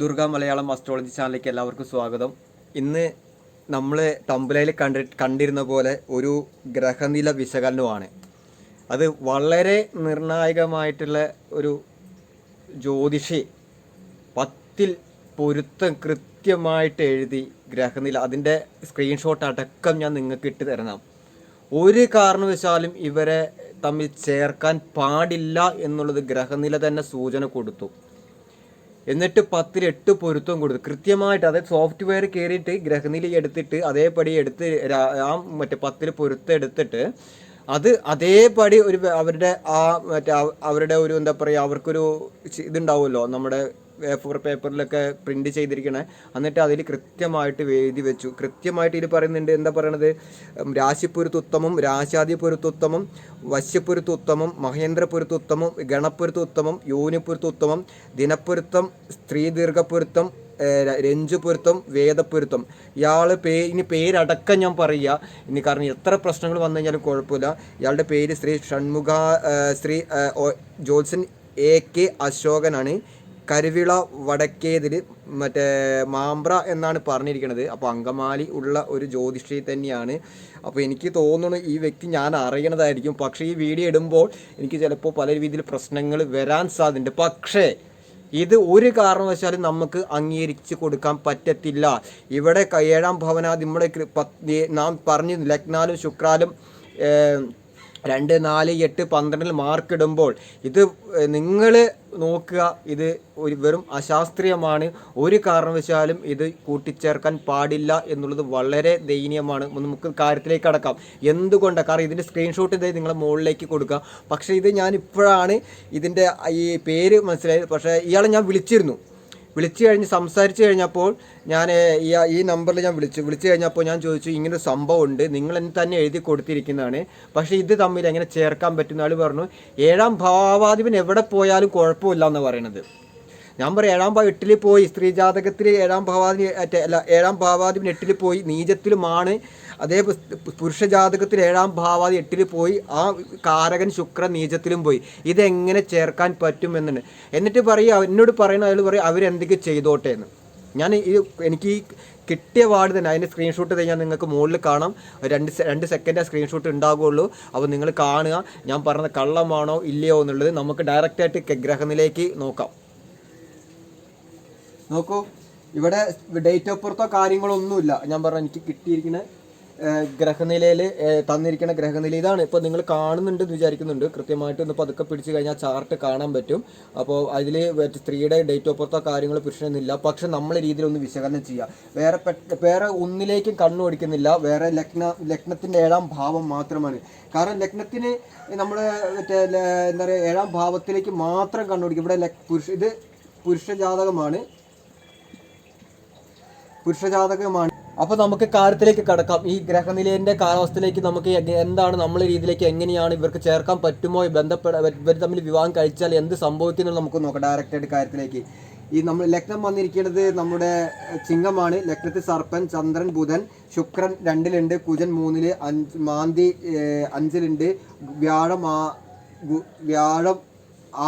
Durga Malayalam astrology ചാനലിലേക്ക് എല്ലാവർക്കും സ്വാഗതം. ഇന്ന് നമ്മൾ തമ്പലയിൽ കണ്ടി കണ്ടിരുന്ന പോലെ ഒരു ഗ്രഹനില വിശകലനമാണ് അത് വളരെ നിർണായകമായിട്ടുള്ള ഒരു ജ്യോതിഷി പത്തിൽ പൊരുത്തം കൃത്യമായിട്ട് എഴുതി ഗ്രഹനില അതിന്റെ സ്ക്രീൻഷോട്ട് അടക്കം ഞാൻ നിങ്ങൾക്ക് ഇട്ട് തരണം. ഒരു കാരണവശാലും ഇവരെ തമ്മിൽ ചേർക്കാൻ പാടില്ല എന്നുള്ളത് ഗ്രഹനില തന്നെ സൂചന കൊടുത്തു. എന്നിട്ട് പത്തിൽ എട്ട് പൊരുത്തം കൊടുത്തു. കൃത്യമായിട്ട് അതായത് സോഫ്റ്റ്വെയർ കയറിയിട്ട് ഗ്രഹനില എടുത്തിട്ട് അതേപടി എടുത്ത് ആ മറ്റേ പത്തിൽ പൊരുത്തം എടുത്തിട്ട് അത് അതേപടി ഒരു അവരുടെ ആ മറ്റേ അവരുടെ ഒരു എന്താ പറയുക അവർക്കൊരു ഇതുണ്ടാവുമല്ലോ. നമ്മുടെ ഫോർ പേപ്പറിലൊക്കെ പ്രിന്റ് ചെയ്തിരിക്കണേ. എന്നിട്ട് അതിൽ കൃത്യമായിട്ട് എഴുതി വെച്ചു. കൃത്യമായിട്ട് ഇതിൽ പറയുന്നുണ്ട് എന്താ പറയണത്? രാശിപ്പൊരുത്തുത്തമം രാശാദിപ്പൊരുത്തുത്തമം വശ്യപ്പൊരുത്തുത്തമം മഹേന്ദ്രപ്പൊരുത്തുത്തമം ഗണപ്പൊരുത്തുത്തമം യോനിപ്പൊരുത്തുത്തമം ദിനപ്പൊരുത്തം സ്ത്രീ ദീർഘപ്പൊരുത്തം രഞ്ജുപൊരുത്തം വേദപ്പൊരുത്തം ഇയാൾ പേ ഇനി പേരടക്കം ഞാൻ പറയുക ഇനി കാരണം എത്ര പ്രശ്നങ്ങൾ വന്നു കഴിഞ്ഞാലും കുഴപ്പമില്ല. ഇയാളുടെ പേര് ശ്രീ ഷൺമുഖ ശ്രീ ജോത്സൻ എ കെ അശോകനാണ്. കരുവിള വടക്കേതിൽ മറ്റേ മാമ്പ്ര എന്നാണ് പറഞ്ഞിരിക്കുന്നത് അപ്പോൾ അങ്കമാലി ഉള്ള ഒരു ജ്യോതിഷി തന്നെയാണ്. അപ്പോൾ എനിക്ക് തോന്നുന്നു ഈ വ്യക്തി ഞാൻ അറിയണതായിരിക്കും. പക്ഷേ ഈ വീഡിയോ ഇടുമ്പോൾ എനിക്ക് ചിലപ്പോൾ പല രീതിയിൽ പ്രശ്നങ്ങൾ വരാൻ സാധ്യതയുണ്ട്. പക്ഷേ ഇത് ഒരു കാരണവശാലും നമുക്ക് അംഗീകരിച്ചു കൊടുക്കാൻ പറ്റത്തില്ല. ഇവിടെ ഏഴാം ഭവനാദി നമ്മുടെ നാം പറഞ്ഞു ലഗ്നാലും ശുക്രാലും രണ്ട് നാല് എട്ട് പന്ത്രണ്ടിൽ മാർക്ക് ഇടുമ്പോൾ ഇത് നിങ്ങൾ നോക്കുക ഇത് ഒരു വെറും അശാസ്ത്രീയമാണ്. ഒരു കാരണവശാലും ഇത് കൂട്ടിച്ചേർക്കാൻ പാടില്ല എന്നുള്ളത് വളരെ ദയനീയമാണ്. നമുക്ക് കാര്യത്തിലേക്ക് കടക്കാം. എന്തുകൊണ്ടാണ് കാരണം ഇതിന്റെ സ്ക്രീൻഷോട്ട് ഇതായി നിങ്ങളെ മുകളിലേക്ക് കൊടുക്കുക. പക്ഷേ ഇത് ഞാൻ ഇപ്പോഴാണ് ഇതിന്റെ ഈ പേര് മനസ്സിലായത്. പക്ഷേ ഇയാളെ ഞാൻ വിളിച്ചിരുന്നു. വിളിച്ചു കഴിഞ്ഞ് സംസാരിച്ചു കഴിഞ്ഞപ്പോൾ ഞാൻ ഈ നമ്പറിൽ ഞാൻ വിളിച്ചു വിളിച്ചു കഴിഞ്ഞപ്പോൾ ഞാൻ ചോദിച്ചു ഇങ്ങനെ സംഭവം ഉണ്ട് നിങ്ങൾ എന്നെ തന്നെ എഴുതി കൊടുത്തിരിക്കുന്നതാണ്. പക്ഷേ ഇത് തമ്മിൽ എങ്ങനെ ചേർക്കാൻ പറ്റുന്ന ആൾ പറഞ്ഞു ഏഴാം ഭാവാധിപൻ എവിടെ പോയാലും കുഴപ്പമില്ല എന്ന് പറയുന്നത് ഞാൻ പറയും ഏഴാം ഭാവം എട്ടിൽ പോയി. സ്ത്രീ ജാതകത്തിൽ ഏഴാം ഭാവാധി അല്ല ഏഴാം ഭാവാധിപൻ എട്ടിൽ പോയി. നീചത്തിലുമാണ് അതേ പുരുഷ ജാതകത്തിൽ ഏഴാം ഭാവാതി എട്ടിൽ പോയി ആ കാരകൻ ശുക്ര നീചത്തിലും പോയി. ഇതെങ്ങനെ ചേർക്കാൻ പറ്റും എന്നുണ്ട് എന്നിട്ട് പറയുക എന്നോട് പറയുന്ന അയാൾ പറയും അവരെന്തൊക്കെ ചെയ്തോട്ടെ എന്ന്. ഞാൻ ഈ എനിക്ക് ഈ കിട്ടിയ വാർഡ് തന്നെ അതിന്റെ സ്ക്രീൻഷോട്ട് ഞാൻ നിങ്ങൾക്ക് മുകളിൽ കാണാം. രണ്ട് രണ്ട് സെക്കൻഡ് ആ സ്ക്രീൻഷോട്ട് ഉണ്ടാകുള്ളൂ അപ്പോൾ നിങ്ങൾ കാണുക ഞാൻ പറഞ്ഞ കള്ളമാണോ ഇല്ലയോ എന്നുള്ളത് നമുക്ക് ഡയറക്റ്റായിട്ട് ഗ്രഹനിലേക്ക് നോക്കാം. നോക്കൂ ഇവിടെ ഡേറ്റ് ഓഫ് ബർത്തോ കാര്യങ്ങളോ ഒന്നുമില്ല. ഞാൻ പറഞ്ഞു എനിക്ക് കിട്ടിയിരിക്കുന്ന ഗ്രഹനിലയിൽ തന്നിരിക്കുന്ന ഗ്രഹനില ഇതാണ്. ഇപ്പോൾ നിങ്ങൾ കാണുന്നുണ്ട് എന്ന് വിചാരിക്കുന്നുണ്ട്. കൃത്യമായിട്ട് ഒന്ന് പതുക്കെ പിടിച്ച് കഴിഞ്ഞാൽ ചാർട്ട് കാണാൻ പറ്റും. അപ്പോൾ അതിൽ സ്ത്രീയുടെ ഡേറ്റ് ഓഫ് ബർത്തോ കാര്യങ്ങൾ പുരുഷനൊന്നുമില്ല. പക്ഷെ നമ്മളെ രീതിയിൽ ഒന്ന് വിശകലനം ചെയ്യുക വേറെ വേറെ ഒന്നിലേക്കും കണ്ണു ഓടിക്കുന്നില്ല. വേറെ ലഗ്ന ലഗ്നത്തിന്റെ ഏഴാം ഭാവം മാത്രമാണ്. കാരണം ലഗ്നത്തിന് നമ്മൾ മറ്റേ എന്താ പറയുക ഏഴാം ഭാവത്തിലേക്ക് മാത്രം കണ്ണോടിക്കും ഇവിടെ പുരുഷ ഇത് പുരുഷ ജാതകമാണ് പുരുഷജാതകമാണ്. അപ്പോൾ നമുക്ക് കാര്യത്തിലേക്ക് കടക്കാം. ഈ ഗ്രഹനിലയന്റെ കാലാവസ്ഥയിലേക്ക് നമുക്ക് എന്താണ് നമ്മളെ രീതിയിലേക്ക് എങ്ങനെയാണ് ഇവർക്ക് ചേർക്കാൻ പറ്റുമോ? ബന്ധപ്പെട ഇവർ തമ്മിൽ വിവാഹം കഴിച്ചാൽ എന്ത് സംഭവിക്കുന്നു നമുക്ക് നോക്കാം ഡയറക്റ്റായിട്ട് കാര്യത്തിലേക്ക്. ഈ നമ്മൾ ലഗ്നം വന്നിരിക്കുന്നത് നമ്മുടെ ചിങ്ങമാണ്. ലഗ്നത്തിൽ സർപ്പൻ ചന്ദ്രൻ ബുധൻ ശുക്രൻ രണ്ടിലുണ്ട്. കുജൻ മൂന്നിൽ അഞ്ച് മാന്തി അഞ്ചിലുണ്ട്. വ്യാഴം ആ വ്യാഴം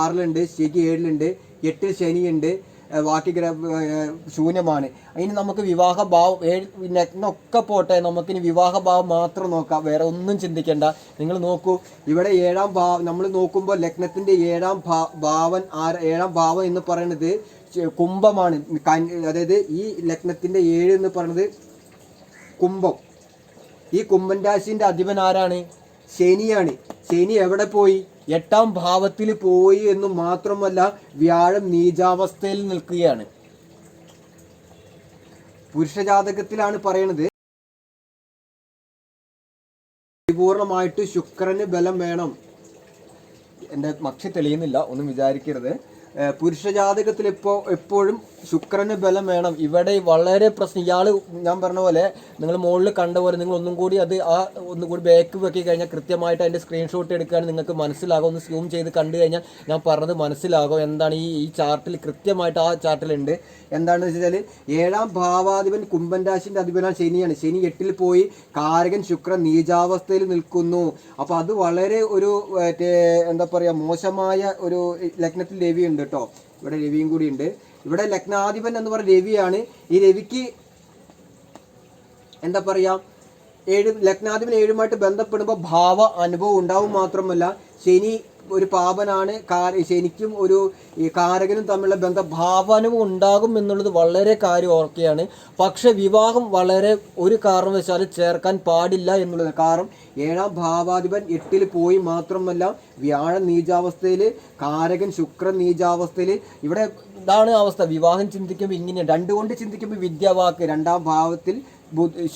ആറിലുണ്ട്. ശനി ഏഴിലുണ്ട്. എട്ടിൽ ശനിയുണ്ട്. ബാക്കി ഗ്രഹ ഏഹ് ശൂന്യമാണ്. ഇനി നമുക്ക് വിവാഹഭാവം ഏഴ് ലഗ്നമൊക്കെ പോട്ടെ നമുക്കിനി വിവാഹഭാവം മാത്രം നോക്കാം. വേറെ ഒന്നും ചിന്തിക്കേണ്ട. നിങ്ങൾ നോക്കൂ ഇവിടെ ഏഴാം ഭാവം നമ്മൾ നോക്കുമ്പോൾ ലഗ്നത്തിന്റെ ഏഴാം ഭാവൻ ആറ് ഏഴാം ഭാവം എന്ന് പറയുന്നത് കുംഭമാണ്. അതായത് ഈ ലഗ്നത്തിന്റെ ഏഴ് എന്ന് പറയുന്നത് കുംഭം. ഈ കുംഭൻ രാശിന്റെ അധിപൻ ആരാണ്? ശനിയാണ്. ശനി എവിടെ പോയി? എട്ടാം ഭാവത്തിൽ പോയി എന്ന് മാത്രമല്ല വ്യാഴം നീചാവസ്ഥയിൽ നിൽക്കുകയാണ്. പുരുഷജാതകത്തിലാണ് പറയണത്. പരിപൂർണമായിട്ട് ശുക്രന് ബലം വേണം. എന്റെ മക്ഷി തെളിയുന്നില്ല ഒന്നും വിചാരിക്കരുത്. ഏഹ് പുരുഷജാതകത്തിൽ ഇപ്പോൾ എപ്പോഴും ശുക്രന് ബലം വേണം. ഇവിടെ വളരെ പ്രശ്നം. ഇയാൾ ഞാൻ പറഞ്ഞ പോലെ നിങ്ങൾ മുകളിൽ കണ്ട പോലെ നിങ്ങൾ ഒന്നും കൂടി അത് ആ ഒന്നും കൂടി ബാക്ക് വെക്കി കഴിഞ്ഞാൽ കൃത്യമായിട്ട് അതിന്റെ സ്ക്രീൻഷോട്ട് എടുക്കാൻ നിങ്ങൾക്ക് മനസ്സിലാകും. ഒന്ന് സൂം ചെയ്ത് കണ്ടു കഴിഞ്ഞാൽ ഞാൻ പറഞ്ഞത് മനസ്സിലാകും. എന്താണ് ഈ ഈ ചാർട്ടിൽ കൃത്യമായിട്ട് ആ ചാർട്ടിലുണ്ട്. എന്താണെന്ന് വെച്ചാൽ ഏഴാം ഭാവാധിപൻ കുംഭൻ രാശിന്റെ അധിപനാണ് ശനിയാണ്. ശനി എട്ടിൽ പോയി കാരകൻ ശുക്രൻ നീചാവസ്ഥയിൽ നിൽക്കുന്നു. അപ്പോൾ അത് വളരെ ഒരു എന്താ പറയുക മോശമായ ഒരു ലഗ്നത്തിൽ രവി കേട്ടോ. ഇവിടെ രവിയും കൂടി ഉണ്ട്. ഇവിടെ ലഗ്നാധിപൻ എന്ന് പറയുന്ന രവിയാണ്. ഈ രവിക്ക് എന്താ പറയുക ഏഴ് ലഗ്നാധിപൻ ഏഴുമായിട്ട് ബന്ധപ്പെടുമ്പോൾ ഭാവ അനുഭവം ഉണ്ടാവും മാത്രമല്ല. ശനി ഒരു പാപനാണ് ശനിക്കും ഒരു ഈ കാരകനും തമ്മിലുള്ള ബന്ധം ഭാവനവും ഉണ്ടാകും എന്നുള്ളത് വളരെ കാര്യം ഓർക്കുകയാണ്. പക്ഷെ വിവാഹം വളരെ ഒരു കാരണവശാലും ചേർക്കാൻ പാടില്ല എന്നുള്ളത് കാരണം ഏഴാം ഭാവാധിപൻ എട്ടിൽ പോയി മാത്രമല്ല വ്യാഴം നീചാവസ്ഥയിൽ കാരകൻ ശുക്രൻ നീചാവസ്ഥയിൽ ഇവിടെ ഇതാണ് അവസ്ഥ. വിവാഹം ചിന്തിക്കുമ്പോൾ ഇങ്ങനെ. രണ്ടുകൊണ്ട് ചിന്തിക്കുമ്പോൾ വിദ്യാവാക്ക്. രണ്ടാം ഭാവത്തിൽ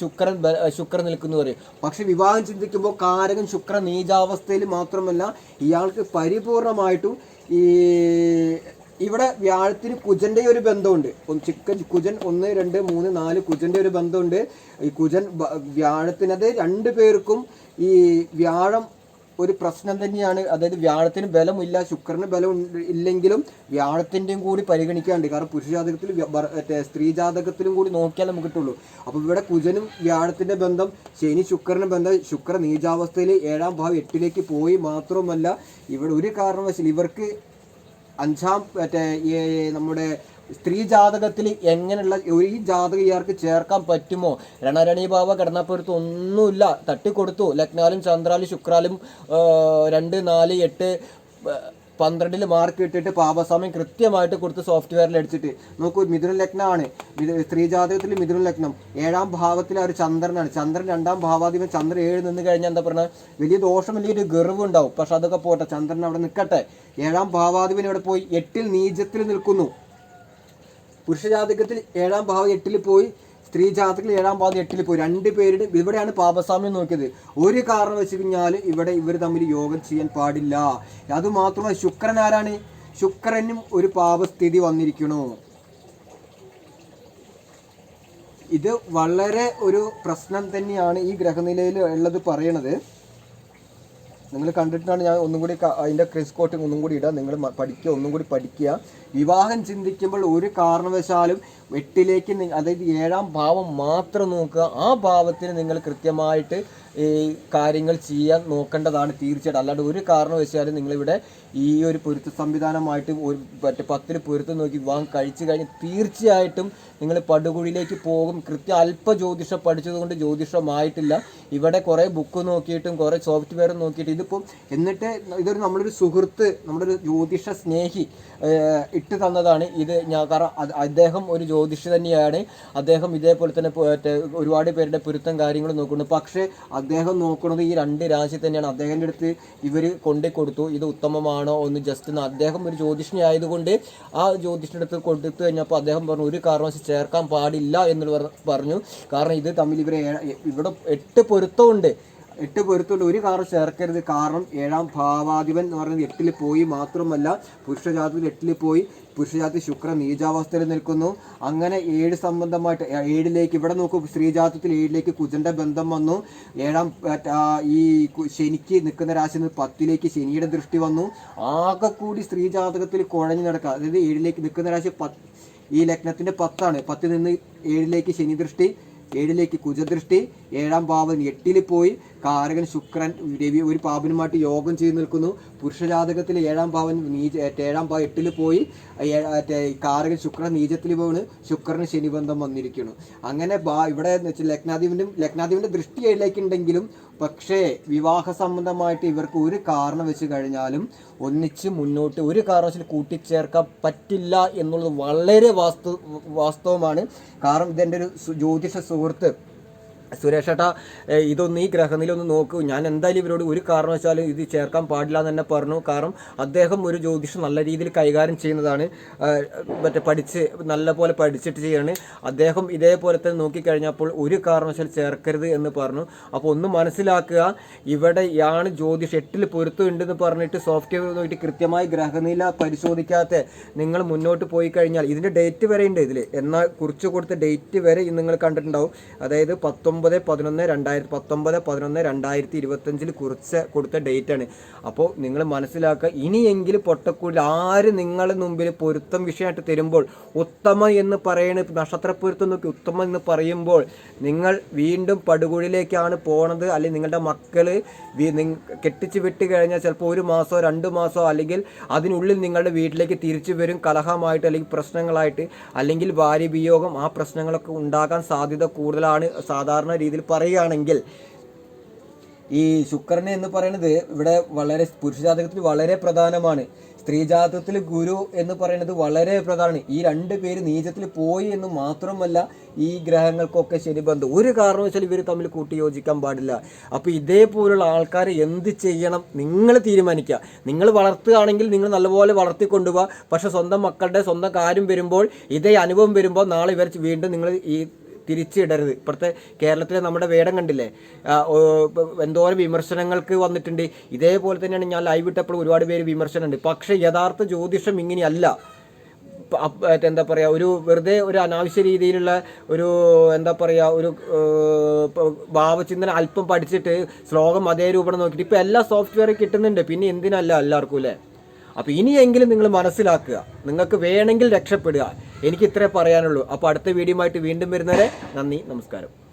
ശുക്രൻ ശുക്രൻ നിൽക്കുന്നു പറയും. പക്ഷെ വിവാഹം ചിന്തിക്കുമ്പോൾ കാരകൻ ശുക്രൻ നീചാവസ്ഥയിൽ മാത്രമല്ല ഇയാൾക്ക് പരിപൂർണമായിട്ടും ഈ ഇവിടെ വ്യാഴത്തിന് കുജന്റെ ഒരു ബന്ധമുണ്ട്. ചിക്കൻ കുജൻ ഒന്ന് രണ്ട് മൂന്ന് നാല് കുജന്റെ ഒരു ബന്ധമുണ്ട്. ഈ കുജൻ വ്യാഴത്തിനത് രണ്ടു പേർക്കും ഈ വ്യാഴം ഒരു പ്രശ്നം തന്നെയാണ്. അതായത് വ്യാഴത്തിന് ബലമില്ല ശുക്രന് ബലം ഇല്ലെങ്കിലും വ്യാഴത്തിന്റെയും കൂടി പരിഗണിക്കാണ്ട്. കാരണം പുരുഷ ജാതകത്തിൽ സ്ത്രീ ജാതകത്തിലും കൂടി നോക്കിയാൽ നമുക്ക് കിട്ടുള്ളൂ. അപ്പോൾ ഇവിടെ കുജനും വ്യാഴത്തിന്റെ ബന്ധം ശനി ശുക്രന് ബന്ധം ശുക്ര നീചാവസ്ഥയിൽ ഏഴാം ഭാവം എട്ടിലേക്ക് പോയി മാത്രവുമല്ല ഇവിടെ ഒരു കാരണവശാൽ ഇവർക്ക് അഞ്ചാം മറ്റേ നമ്മുടെ സ്ത്രീ ജാതകത്തിൽ എങ്ങനെയുള്ള ഒരു ജാതകം ഇയാൾക്ക് ചേർക്കാൻ പറ്റുമോ? രണരണി ഭാവ ഘടനാപ്പുറത്ത് ഒന്നുമില്ല തട്ടിക്കൊടുത്തു. ലഗ്നാലും ചന്ദ്രാലും ശുക്രാലും രണ്ട് നാല് എട്ട് പന്ത്രണ്ടിൽ മാർക്ക് ഇട്ടിട്ട് പാപസമയം കൃത്യമായിട്ട് കൊടുത്ത് സോഫ്റ്റ്വെയറിൽ അടിച്ചിട്ട് നോക്കൂ മിഥുന ലഗ്നമാണ് സ്ത്രീ ജാതകത്തിൽ മിഥുന ലഗ്നം. ഏഴാം ഭാവത്തിൽ ഒരു ചന്ദ്രനാണ്. ചന്ദ്രൻ രണ്ടാം ഭാവാധിപൻ ചന്ദ്രൻ ഏഴ് നിന്ന് കഴിഞ്ഞാൽ എന്താ പറയുക വലിയ ദോഷം വലിയൊരു ഗർവ് ഉണ്ടാവും പക്ഷെ അതൊക്കെ പോട്ടെ ചന്ദ്രൻ അവിടെ നിൽക്കട്ടെ ഏഴാം ഭാവാധിപൻ ഇവിടെ പോയി എട്ടിൽ നീചത്തിൽ നിൽക്കുന്നു. പുരുഷ ജാതകത്തിൽ ഏഴാം ഭാവം എട്ടിൽ പോയി സ്ത്രീ ജാതകത്തിൽ ഏഴാം ഭാവം എട്ടിൽ പോയി. രണ്ട് പേരുടെ ഇവിടെയാണ് പാപസാമ്യം നോക്കിയത്. ഒരു കാരണം വെച്ച് കഴിഞ്ഞാൽ ഇവിടെ ഇവർ തമ്മിൽ യോഗം ചെയ്യാൻ പാടില്ല. അത് മാത്രമല്ല ശുക്രൻ ആരാണ്? ശുക്രനും ഒരു പാപസ്ഥിതി വന്നിരിക്കണു ഇത് വളരെ ഒരു പ്രശ്നം തന്നെയാണ് ഈ ഗ്രഹനിലയിൽ ഉള്ളത് പറയണത്. നിങ്ങൾ കണ്ടിട്ടാണ് ഞാൻ ഒന്നും കൂടി അതിന്റെ ക്രിസ് കോട്ടിങ് ഒന്നും കൂടി ഇടാം. നിങ്ങൾ പഠിക്കുക ഒന്നും കൂടി പഠിക്കുക. വിവാഹം ചിന്തിക്കുമ്പോൾ ഒരു കാരണവശാലും എട്ടിലേക്ക് അതായത് ഏഴാം ഭാവം മാത്രം നോക്കുക. ആ ഭാവത്തിന് നിങ്ങൾ കൃത്യമായിട്ട് ഈ കാര്യങ്ങൾ ചെയ്യാൻ നോക്കേണ്ടതാണ് തീർച്ചയായിട്ടും. അല്ലാണ്ട് ഒരു കാരണവശാലും നിങ്ങളിവിടെ ഈ ഒരു പൊരുത്ത സംവിധാനമായിട്ട് ഒരു മറ്റേ പത്തിൽ പൊരുത്തം നോക്കി വിവാഹം കഴിച്ചു കഴിഞ്ഞ് തീർച്ചയായിട്ടും നിങ്ങൾ പടുകുഴിയിലേക്ക് പോകും. കൃത്യം അല്പ ജ്യോതിഷം പഠിച്ചതുകൊണ്ട് ജ്യോതിഷമായിട്ടില്ല. ഇവിടെ കുറേ ബുക്ക് നോക്കിയിട്ടും കുറേ സോഫ്റ്റ്വെയർ നോക്കിയിട്ട് ഇതിപ്പോൾ എന്നിട്ട് ഇതൊരു നമ്മളൊരു സുഹൃത്ത് നമ്മുടെ ഒരു ജ്യോതിഷ സ്നേഹി ഇട്ട് തന്നതാണ്. ഇത് ഞാൻ കാരണം അദ്ദേഹം ഒരു ജ്യോതിഷി തന്നെയാണ്. അദ്ദേഹം ഇതേപോലെ തന്നെ ഒരുപാട് പേരുടെ പൊരുത്തം കാര്യങ്ങളും നോക്കുന്നു പക്ഷേ അദ്ദേഹം നോക്കുന്നത് ഈ രണ്ട് രാശി തന്നെയാണ്. അദ്ദേഹത്തിന്റെ അടുത്ത് ഇവർ കൊണ്ടു കൊടുത്തു. ഇത് ഉത്തമമാണോ ഒന്ന് ജസ്റ്റ് എന്ന് അദ്ദേഹം ഒരു ജ്യോതിഷി ആയതുകൊണ്ട് ആ ജ്യോതിഷിന്റെ അടുത്ത് കൊടുത്തു കഴിഞ്ഞപ്പോൾ അദ്ദേഹം പറഞ്ഞു ഒരു കാരണവശാലും ചേർക്കാൻ പാടില്ല എന്ന് പറഞ്ഞു. കാരണം ഇത് തമ്മിൽ ഇവരെ ഇവിടെ എട്ട് പൊരുത്തമുണ്ട്. എട്ട് പൊരുത്തുള്ള ഒരു കാറും ചേർക്കരുത്. കാരണം ഏഴാം ഭാവാധിപൻ എന്ന് പറയുന്നത് എട്ടിൽ പോയി മാത്രമല്ല പുരുഷജാതത്തിൽ എട്ടിൽ പോയി പുരുഷജാതി ശുക്ര നീചാവസ്ഥയിൽ നിൽക്കുന്നു. അങ്ങനെ ഏഴ് സംബന്ധമായിട്ട് ഏഴിലേക്ക് ഇവിടെ നോക്കൂ സ്ത്രീജാതത്തിൽ ഏഴിലേക്ക് കുജന്റെ ബന്ധം വന്നു. ഏഴാം ഈ ശനിക്ക് നിൽക്കുന്ന രാശി നിന്ന് പത്തിലേക്ക് ശനിയുടെ ദൃഷ്ടി വന്നു. ആകെ കൂടി സ്ത്രീജാതകത്തിൽ കുഴഞ്ഞു നടക്കുക. അതായത് ഏഴിലേക്ക് നിൽക്കുന്ന രാശി പത്ത് ഈ ലഗ്നത്തിന്റെ പത്താണ്. പത്തിൽ നിന്ന് ഏഴിലേക്ക് ശനി ദൃഷ്ടി ഏഴിലേക്ക് കുജദൃഷ്ടി ഏഴാം ഭാവൻ എട്ടിൽ പോയി. കാരകൻ ശുക്രൻ രവി ഒരു പാപനുമായിട്ട് യോഗം ചെയ്തു നിൽക്കുന്നു. പുരുഷജാതകത്തിൽ ഏഴാം ഭാവൻ നീച ഏഴാം ഭാവം എട്ടിൽ പോയി. കാരകൻ ശുക്രൻ നീചത്തിൽ പോണ്. ശുക്രന് ശനിബന്ധം വന്നിരിക്കുന്നു. അങ്ങനെ ഇവിടെ ലഗ്നാധിപനും ലഗ്നാധിപന്റെ ദൃഷ്ടി ഏഴിലേക്ക് ഉണ്ടെങ്കിലും പക്ഷേ വിവാഹ സംബന്ധമായിട്ട് ഇവർക്ക് ഒരു കാരണം വെച്ച് കഴിഞ്ഞാലും ഒന്നിച്ച് മുന്നോട്ട് ഒരു കാരണവശാലും കൂട്ടിച്ചേർക്കാൻ പറ്റില്ല എന്നുള്ളത് വളരെ വാസ്തു വാസ്തവമാണ്. കാരണം ഇതെന്റെ ഒരു ജ്യോതിഷ സുഹൃത്ത് സുരേഷ് ഏട്ടാ ഇതൊന്ന് ഈ ഗ്രഹനില ഒന്ന് നോക്കൂ. ഞാൻ എന്തായാലും ഇവരോട് ഒരു കാരണവശാലും ഇത് ചേർക്കാൻ പാടില്ല എന്ന് തന്നെ പറഞ്ഞു. കാരണം അദ്ദേഹം ഒരു ജ്യോതിഷം നല്ല രീതിയിൽ കൈകാര്യം ചെയ്യുന്നതാണ്. മറ്റേ പഠിച്ച് നല്ല പോലെ പഠിച്ചിട്ട് ചെയ്യാണ്. അദ്ദേഹം ഇതേപോലെ തന്നെ നോക്കിക്കഴിഞ്ഞപ്പോൾ ഒരു കാരണവശാലും ചേർക്കരുത് എന്ന് പറഞ്ഞു. അപ്പോൾ ഒന്ന് മനസ്സിലാക്കുക ഇവിടെ ജ്യോതിഷ എട്ടിൽ പൊരുത്തമുണ്ടെന്ന് പറഞ്ഞിട്ട് സോഫ്റ്റ്വെയർ നോക്കിയിട്ട് കൃത്യമായി ഗ്രഹനില പരിശോധിക്കാത്ത നിങ്ങൾ മുന്നോട്ട് പോയി കഴിഞ്ഞാൽ ഇതിന്റെ ഡേറ്റ് വരെ ഉണ്ട് ഇതിൽ എന്നാൽ കുറിച്ച് കൊടുത്ത ഡേറ്റ് വരെ നിങ്ങൾ കണ്ടിട്ടുണ്ടാവും. അതായത് പത്തൊമ്പത് പത്തൊമ്പത് പതിനൊന്ന് രണ്ടായിരത്തി പത്തൊമ്പത് പതിനൊന്ന് രണ്ടായിരത്തി ഇരുപത്തഞ്ചിൽ കുറിച്ച് കൊടുത്ത ഡേറ്റ് ആണ് അപ്പോൾ നിങ്ങൾ മനസ്സിലാക്കുക ഇനിയെങ്കിലും പൊട്ടക്കുഴിൽ ആര് നിങ്ങളുടെ മുമ്പിൽ പൊരുത്തം വിഷയമായിട്ട് തരുമ്പോൾ ഉത്തമ എന്ന് പറയണ നക്ഷത്ര പൊരുത്തം നോക്കി ഉത്തമ എന്ന് പറയുമ്പോൾ നിങ്ങൾ വീണ്ടും പടുകുഴിയിലേക്കാണ് പോണത്. അല്ലെങ്കിൽ നിങ്ങളുടെ മക്കൾ കെട്ടിച്ച് വിട്ട് കഴിഞ്ഞാൽ ചിലപ്പോൾ ഒരു മാസമോ രണ്ട് മാസമോ അല്ലെങ്കിൽ അതിനുള്ളിൽ നിങ്ങളുടെ വീട്ടിലേക്ക് തിരിച്ചു വരും കലഹമായിട്ട് അല്ലെങ്കിൽ പ്രശ്നങ്ങളായിട്ട്. അല്ലെങ്കിൽ ഭാര്യ വിയോഗം ആ പ്രശ്നങ്ങളൊക്കെ ഉണ്ടാകാൻ സാധ്യത കൂടുതലാണ് സാധാരണ രീതിയിൽ പറയുകയാണെങ്കിൽ ഈ ശുക്രനെ എന്ന് പറയുന്നത് ഇവിടെ വളരെ പുരുഷജാതകത്തിൽ വളരെ പ്രധാനമാണ്. സ്ത്രീ ജാതകത്തിൽ ഗുരു എന്ന് പറയുന്നത് വളരെ പ്രധാനമാണ്. ഈ രണ്ട് പേര് നീചത്തിൽ പോയി എന്ന് മാത്രമല്ല ഈ ഗ്രഹങ്ങൾക്കൊക്കെ ശരി ബന്ധം. ഒരു കാരണവശാലും ഇവർ തമ്മിൽ കൂട്ടിയോജിക്കാൻ പാടില്ല. അപ്പോൾ ഇതേപോലുള്ള ആൾക്കാരെ എന്ത് ചെയ്യണം? നിങ്ങൾ തീരുമാനിക്കുക. നിങ്ങൾ വളർത്തുകയാണെങ്കിൽ നിങ്ങൾ നല്ലപോലെ വളർത്തിക്കൊണ്ടുപോവുക പക്ഷേ സ്വന്തം മക്കളുടെ സ്വന്തം കാര്യം വരുമ്പോൾ ഇതേ അനുഭവം വരുമ്പോൾ നാളെ ഇവർ വീണ്ടും നിങ്ങൾ ഈ തിരിച്ചിടരുത്. ഇപ്പോഴത്തെ കേരളത്തിലെ നമ്മുടെ വേടം കണ്ടില്ലേ? എന്തോരം വിമർശനങ്ങൾക്ക് വന്നിട്ടുണ്ട്. ഇതേപോലെ തന്നെയാണ് ഞാൻ ലൈവ് ഇട്ടപ്പോൾ ഒരുപാട് പേര് വിമർശനമുണ്ട്. പക്ഷേ യഥാർത്ഥ ജ്യോതിഷം ഇങ്ങനെയല്ല. എന്താ പറയുക ഒരു വെറുതെ ഒരു അനാവശ്യ രീതിയിലുള്ള ഒരു എന്താ പറയുക ഒരു ഭാവചിന്തന അല്പം പഠിച്ചിട്ട് ശ്ലോകം അതേ രൂപം നോക്കിയിട്ട് ഇപ്പോൾ എല്ലാ സോഫ്റ്റ്വെയർ കിട്ടുന്നുണ്ട്. പിന്നെ എന്തിനല്ല എല്ലാവർക്കും അല്ലേ? അപ്പോൾ ഇനിയെങ്കിലും നിങ്ങൾ മനസ്സിലാക്കുക. നിങ്ങൾക്ക് വേണമെങ്കിൽ രക്ഷപ്പെടുക. എനിക്ക് ഇത്രേ പറയാനുള്ളൂ. അപ്പോൾ അടുത്ത വീഡിയോ ആയിട്ട് വീണ്ടും വരുന്നവരെ നന്ദി നമസ്കാരം.